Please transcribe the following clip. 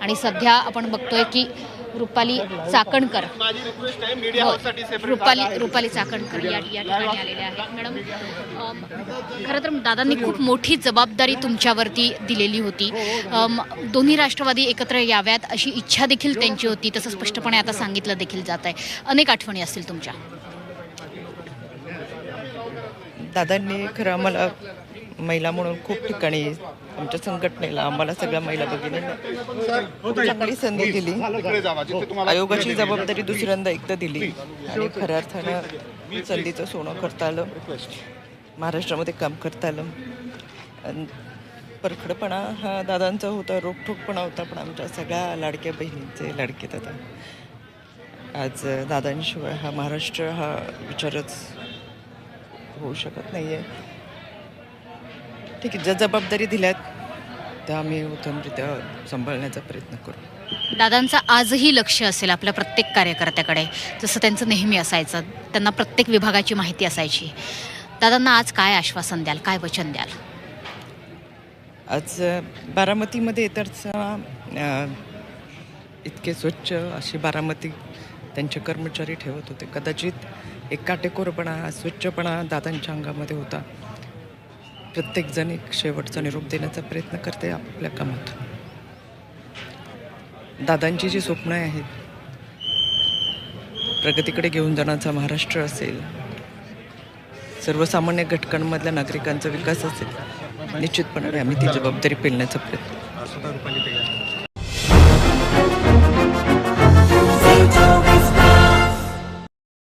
आणि सध्या आपण बघतोय की रुपाली चाकणकर. हो, रुपाली रुपाली चाकणकर या ठिकाणी आलेल्या आहेत. मॅडम खरं तर दादांनी खूप मोठी जबाबदारी तुमच्यावरती दिलेली होती. दोन्ही राष्ट्रवादी एकत्र याव्यात अशी इच्छा देखील त्यांची होती तसं स्पष्टपणे आता सांगितलं देखील जात आहे. अनेक आठवणी असतील तुमच्या. दादांनी खरं मला महिला म्हणून खूप ठिकाणी आमच्या संघटनेला आम्हाला सगळ्या महिला भगिनींना खूप चांगली संधी दिली. आयोगाची जबाबदारी दुसऱ्यांदा एकदा दिली. आणि खऱ्या अर्थानं संधीचं सोनं करता आलं. महाराष्ट्रामध्ये काम करता आलं. परखडपणा हा दादांचा होता रोखठोकपणा होता पण आमच्या सगळ्या लाडक्या बहिणींचे लाडके दादा. आज दादांशिवाय हा महाराष्ट्र हा विचारच होऊ शकत नाही आहे ठीक आहे ज्या जबाबदारी दिल्यात त्या आम्ही उत्तमरित्या सांभाळण्याचा प्रयत्न करू. दादांचं आजही लक्ष असेल आपल्या प्रत्येक कार्यकर्त्याकडे. जसं त्यांचं नेहमी असायचं त्यांना प्रत्येक विभागाची माहिती असायची. दादांना आज काय आश्वासन द्याल काय वचन द्याल? आज बारामतीमध्ये तर इतके स्वच्छ अशी बारामती त्यांचे कर्मचारी ठेवत होते. कदाचित एक काटेकोरपणा स्वच्छपणा दादांच्या अंगामध्ये होता. प्रत्येकजण एक शेवटचा निरोप देण्याचा प्रयत्न करते आपल्या कामात. दादांची जी स्वप्न आहेत प्रगतीकडे घेऊन जाण्याचा महाराष्ट्र असेल सर्वसामान्य घटकांमधल्या नागरिकांचा विकास असेल निश्चितपणे आम्ही ती जबाबदारी पेलण्याचा प्रयत्न